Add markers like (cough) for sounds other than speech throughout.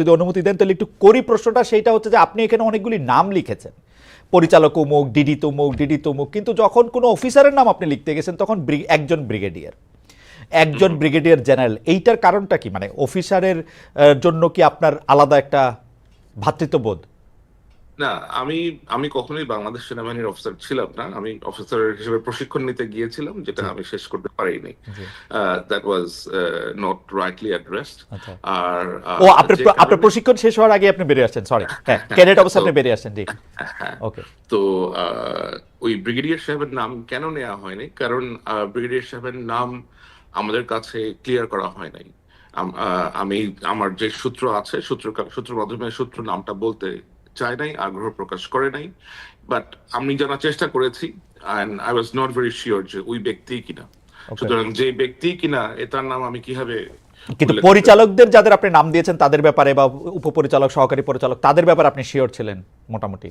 যদি অনুমতি দেন তাহলে একটু করি প্রশ্নটা সেইটা হচ্ছে যে আপনি এখানে অনেকগুলি নাম লিখেছেন। পরিচালক অমুক ডিডি তমুক ডিডি তমুক কিন্তু যখন কোনো অফিসারের নাম আপনি লিখতে গেছেন তখন একজন ব্রিগেডিয়ার। একজন ব্রিগেডিয়ার জেনারেল এইটার কারণটা কি? মানে অফিসারের জন্য কি আপনার আলাদা একটা ভ্রাতৃত্ববোধ না আমি আমি কখনোই বাংলাদেশ সেনাবাহিনীর অফিসার ছিলাম না। আমি অফিসার হিসেবে প্রশিক্ষণ নিতে গিয়েছিলাম যেটা আমি শেষ করতে পারিনি। That was not rightly addressed. আর ও আপনার প্রশিক্ষণ শেষ হওয়ার আগে আপনি বেরিয়ে আসছেন সরি (laughs) হ্যাঁ ক্যাডেট অবস্থা আপনি বেরিয়ে আসছেন জি। (laughs) হ্যাঁ। ওকে তো আহ, ওই ব্রিগেডিয়ার সাহেবের নাম কেন নেওয়া হয়নি? কারণ ব্রিগেডিয়ার সাহেবের নাম আমাদের কাছে ক্লিয়ার করা হয় নাই। আমি আমার যে সূত্র আছে সূত্র সূত্র মাধ্যমে সূত্র নামটা বলতে চাই নাই আগ্রহ প্রকাশ করে নাই। বাট আমি জানার চেষ্টা করেছি and I was not very sure যে ওই ব্যক্তি কিনা। সুতরাং যে ব্যক্তি কিনা এ তার নাম আমি কীভাবে কিন্তু পরিচালকদের যাদের আপনি নাম দিয়েছেন তাদের ব্যাপারে বা উপপরিচালক সহকারী পরিচালক তাদের ব্যাপারে আপনি শিওর ছিলেন মোটামুটি?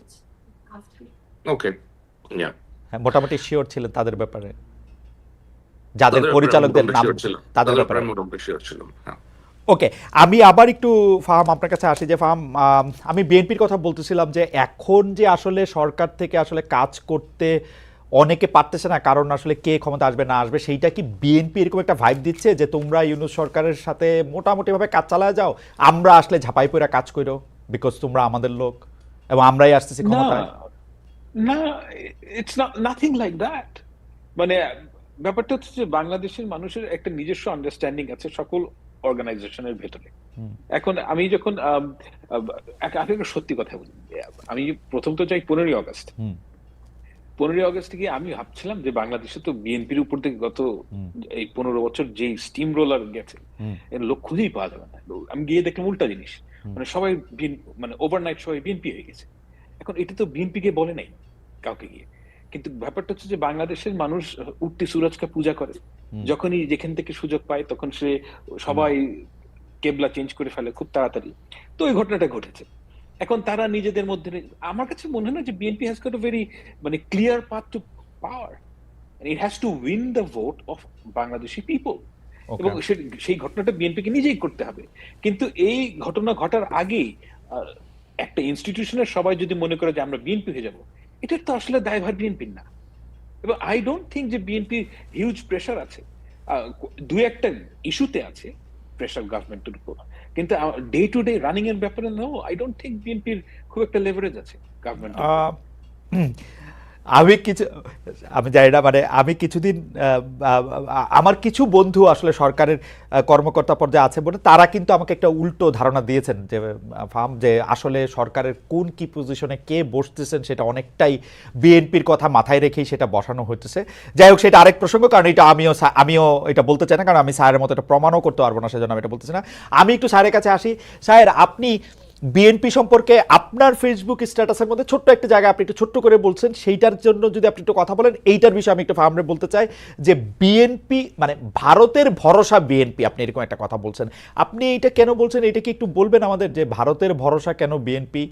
ওকে হ্যাঁ মোটামুটি শিওর ছিলেন তাদের ব্যাপারে? যাদের পরিচালকদের নাম তাদের ব্যাপারে। মোটামুটি শিওর ছিলাম হ্যাঁ। ওকে আমি আবার একটু ফাহাম আপনার কাছে আসি যে ফাহাম আম, বিএনপির কথা বলতেছিলাম যে এখন যে আসলে সরকার থেকে আসলে কাজ করতে অনেকে পারতেছে না কারণ আসলে কে ক্ষমতা আসবে না আসবে সেইটা কি বিএনপি এরকম একটা ভাইব দিচ্ছে যে তোমরা ইউনুস সরকারের সাথে মোটামুটিভাবে কাজ চালায় যাও আমরা আসলে ঝাপাই পইরা কাজ করো বিকজ তোমরা আমাদের লোক এবং আমরাই আসতেছি ক্ষমতায়? না it's not nothing like that মানে ব্যাপারটা হচ্ছে যে বাংলাদেশের মানুষের একটা নিজস্ব আন্ডারস্ট্যান্ডিং আছে সকল অর্গানাইজেশনের ভেতরে। এখন আমি যখন সত্যি কথা বলি। আমি প্রথম তো চাই পনেরোই আগস্ট। পনেরোই আগস্ট গিয়ে আমি ভাবছিলাম যে বাংলাদেশে তো বিএনপির উপর থেকে গত এই পনেরো বছর যে স্টিম রোলার গেছে এর লোক খুঁজেই পাওয়া যাবে না। আমি গিয়ে দেখলাম উল্টা জিনিস। মানে সবাই মানে ওভারনাইট সবাই বিএনপি হয়ে গেছে। এখন এটা তো বিএনপি কে বলে নাই কাউকে গিয়ে। কিন্তু ব্যাপারটা হচ্ছে যে বাংলাদেশের মানুষ উঠতি সুরজকে পূজা করে। যখনই যেখান থেকে সুযোগ পায় তখন সে সবাই কেবলা চেঞ্জ করে ফেলে খুব তাড়াতাড়ি। তো ওই ঘটনাটা ঘটেছে। এখন তারা নিজেদের মধ্যে আমার কাছে মনে হয় না যে বিএনপি হ্যাজ গট ভেরি মানে clear path to power it has to win the vote of Bangladeshi people এবং সেই ঘটনাটা বিএনপিকে নিজেই করতে হবে। কিন্তু এই ঘটনা ঘটার আগেই একটা ইনস্টিটিউশনের সবাই যদি মনে করে যে আমরা বিএনপি হয়ে যাব এটার তো আসলে দায়ভার বিএনপির না। এবং আই ডোন্ট থিঙ্ক যে বিএনপি হিউজ প্রেশার আছে। দু একটা ইস্যুতে আছে প্রেশার গভর্নমেন্টের উপর। কিন্তু ডে টু ডে রানিং এর ব্যাপারে নো আই ডোন্ট থিঙ্ক বিএনপির খুব একটা লেভারেজ আছে গভর্নমেন্ট আমি কিছু, আমি জানি না মানে আমি কিছুদিন আমার কিছু বন্ধু আসলে সরকারের কর্মকর্তা পর্যায়ে আছে বলে তারা কিন্তু আমাকে একটা উল্টো ধারণা দিয়েছেন যে ফার্ম, যে আসলে সরকারের কোন কি পজিশনে কে বসতেছেন সেটা অনেকটাই বিএনপির কথা মাথায় রেখেই সেটা বসানো হচ্ছে যাই হোক, সেটা আরেক প্রসঙ্গ, কারণ এটা আমিও আমিও এটা বলতে চাই না, কারণ আমি স্যারের মতো এটা প্রমাণও করতে পারব না, সেজন্য আমি এটা বলতেছি না। আমি একটু স্যারের কাছে আসি। স্যার, আপনি বিএনপি সম্পর্কে আপনার ফেসবুক স্ট্যাটাসের মধ্যে ছোট্ট একটা জায়গা আপনি একটু ছোট্ট করে বলছেন, সেইটার জন্য যদি আপনি একটু কথা বলেন, এইটার বিষয়ে আমি একটু ফার্মরে বলতে চাই যে বিএনপি মানে ভারতের ভরসা বিএনপি, আপনি এরকম একটা কথা বলছেন। আপনি এইটা কেন বলছেন? এটা কি একটু বলবেন আমাদের যে ভারতের ভরসা কেন বিএনপি?